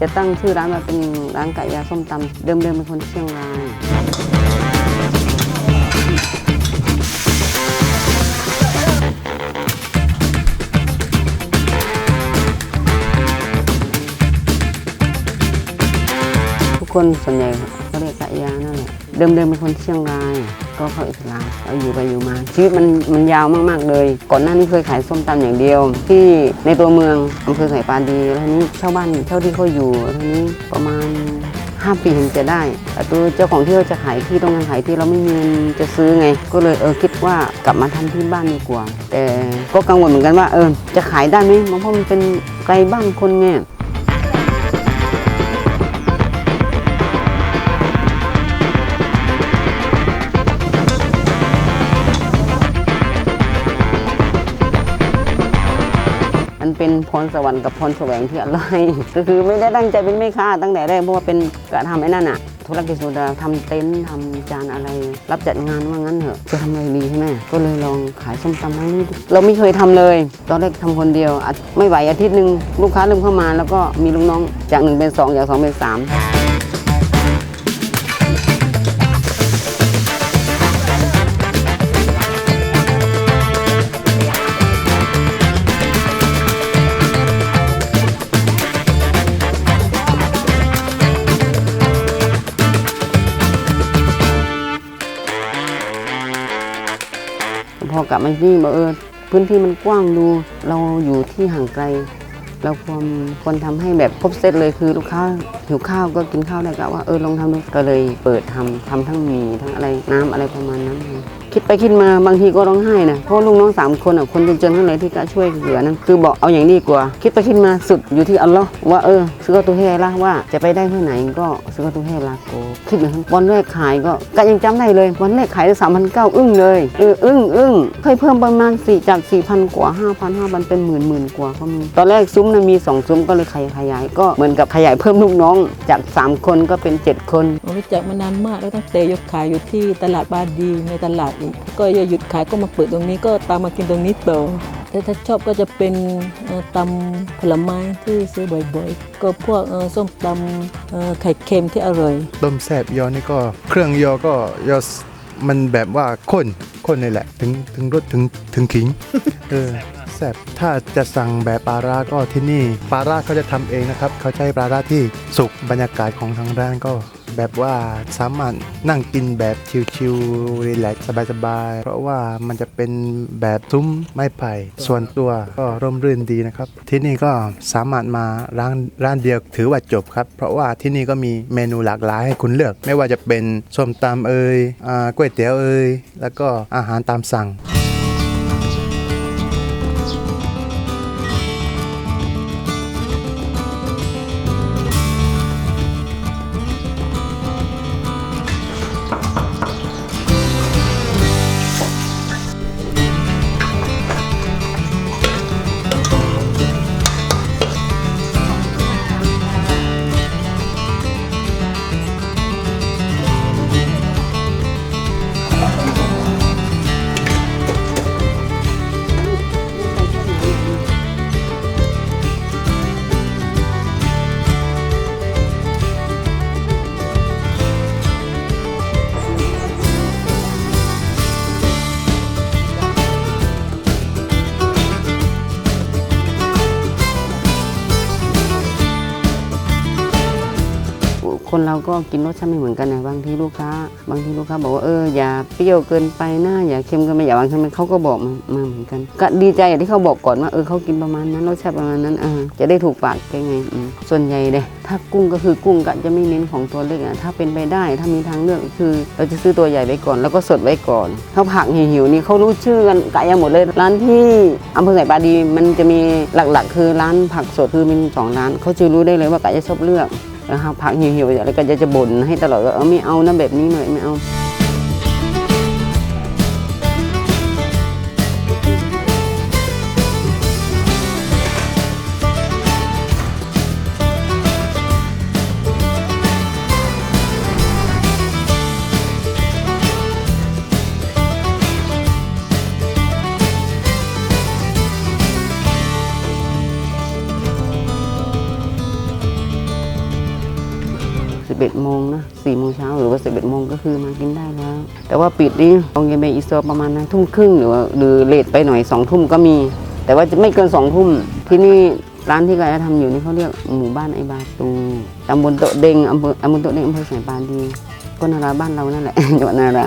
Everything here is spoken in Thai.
จะตั้งชื่อร้านมาเป็นร้านไก่ยาส้มตำเดิมๆเป็นคนเชียงรายทุกคนส่วนใหญ่ก็เรียกกะยานั่นแหละเดิมๆเป็นคนเชียงราย ก็เข้าอิสลามเอาอยู่ไปอยู่มา ชีวิตมันมันยาวมากๆเลย ก่อนหน้านี้เคยขายส้มตำอย่างเดียว ที่ในตัวเมืองอำเภอไข่ปลาดีแล้วนี้เช่าบ้านเช่าที่เขาอยู่ทีนี้ประมาณ5ปีถึงจะได้แต่ตัวเจ้าของที่เขาจะขายที่ต้องการขายที่เราไม่มีเงินจะซื้อไง ก็เลยเออคิดว่ากลับมาทำที่บ้านดีกว่า แต่ก็กังวลเหมือนกันว่าเออจะขายได้ไหมเพราะมันเป็นไกลบ้านคนไง เป็นพรสวรรค์กับพรแสวงที่อะไรก็คือไม่ได้ตั้งใจเป็นแม่ค้าตั้งแต่แรกเพราะว่าเป็นกระทำไอ้นั่นอะธุรกิจสุดาทำเต็นท์ทำจานอะไร รับจัดงานว่างั้นเถอะจะทำอะไรดีใช่ไหมก็เลยลองขายส้มตำให้เราไม่เคยทำเลย ตอนแรกทำคนเดียวไม่ไหวอาทิตย์หนึ่งลูกค้าเริ่มเข้ามา แล้วก็มีลูกน้องจากหนึ่งเป็นสองจากสองเป็นสาม กลับมาที่นี่บอกเออพื้นที่มันกว้างดู เราอยู่ที่ห่างไกล เราควรควรทำให้แบบครบเซตเลยคือลูกค้าหิวข้าวก็กินข้าวได้ก็ว่าเออลองทำดูก็เลยเปิดทำทำทั้งหมีทั้งอะไรน้ำอะไรประมาณนั้น คิดไปคิดมาบางทีก็ร้องไห้นะเพราะลูกน้องสามคนอะคนจนๆทั้งนั้นที่ก็ช่วยเหลือนั้นคือบอกเอาอย่างนี้กว่า คิดไปคิดมาสุดอยู่ที่อัลลอฮ์ว่าเออซื้อตัวเฮละว่าจะไปได้ที่อไหนก็ซื้อตัวเฮลาโกคิดเหมือนกันวันแรกขายก็ก็ยังจำได้เลย วันแรกขายได้สามพันเก้าอึ้งเลยเอออึ้งอึ้งเคยเพิ่มประมาณสี่จากสี่พันกว่าห้าพันห้าพันเป็นหมื่นหมื่นกว่าก็มีตอนแรกซุ้มนั้นมีสองซุ้มก็เลยขยายขยายก็เหมือนกับขยายเพิ่มลูกน้องจากสามคนก็เป็นเจ็ดคนรู้จักมานานมากแล้วตั้งแต่ยกขายอยู่ที่ตลาดบาดีในตลาดกก็อย่าหยุดขายก็มาเปิดตรงนี้ก็ตามมากินตรงนี้ต่อแต่ถ้าชอบก็จะเป็นเอ่อตำผลไม้ที่ซื้อบ่อยๆ ก็พวกเอ่อส้มตำเอ่อไข่เค็มที่อร่อย ต้มแซบยอนี่ก็เครื่องยอก็ยอสมันแบบว่าข้นข้นเลยแหละ ถึงถึงรสถึงถึงขิงเออแซบถ้าจะสั่งแบบปลาร้าก็ที่นี่ปลาร้าเขาจะทำเองนะครับ เขาใช้ปลาร้าที่สุกบรรยากาศของทางร้านก็ แบบว่าสามารถนั่งกินแบบชิลๆรีแลกซ์สบายๆ เพราะว่ามันจะเป็นแบบซุ้มไม้ไผ่ ส่วนตัวก็ร่มรื่นดีนะครับ ที่นี่ก็สามารถมาร้านร้านเดียวถือว่าจบครับ เพราะว่าที่นี่ก็มีเมนูหลากหลายให้คุณเลือก ไม่ว่าจะเป็นส้มตำเอ่ยอก๋วยเตี๋ยวเอ่ยแล้วก็อาหารตามสั่ง คนเราก็กินรสชาติไม่เหมือนกันนะบางทีลูกค้า บางทีลูกค้าบอกว่าเอออย่าเปรี้ยวเกินไปนะอย่าเค็มเกินไปอย่าหวานเกินไปเขาก็บอกมามาเหมือนกัน ก็ดีใจอย่างที่เขาบอกก่อนว่าเออเขากินประมาณนั้นรสชาติประมาณนั้นเออจะได้ถูกปากไปไงส่วนใหญ่เลยถ้ากุ้งก็คือกุ้งก็จะไม่เน้นของตัวเล็กอะถ้าเป็นไปได้ถ้ามีทางเลือกคือ เราจะซื้อตัวใหญ่ไว้ก่อน แล้วก็สดไว้ก่อนถ้าผักหิวๆนี่เขารู้ชื่อกันกะยังหมดเลยร้านที่อำเภอไสปาดีมันจะมีหลักๆ คือร้านผักสดคือมีสองร้านเขาจะรู้ได้เลยว่ากะจะชอบเลือก นะครับผักหิวๆอย่างไรก็จะจะบ่นให้ตลอดว่าเออไม่เอานะแบบนี้หน่อยไม่เอา 11โมงนะ4โมงเช้าหรือว่า 11โมงก็คือมากินได้แล้ว แต่ว่าปิดนี่โรงเรียนเบอิสโซประมาณนะทุ่มครึ่งหรือว่าหรือเลทไปหน่อย2ทุ่มก็มี แต่ว่าจะไม่เกิน2ทุ่มที่นี่ร้านที่กายทำอยู่นี่เขาเรียกหมู่บ้านไอบาตูตำบลโตเดงอำเภอตำบลโตเดงอำเภอแสงปานดีก็นาราบ้านเรานั่นแหละจังหวัดนารา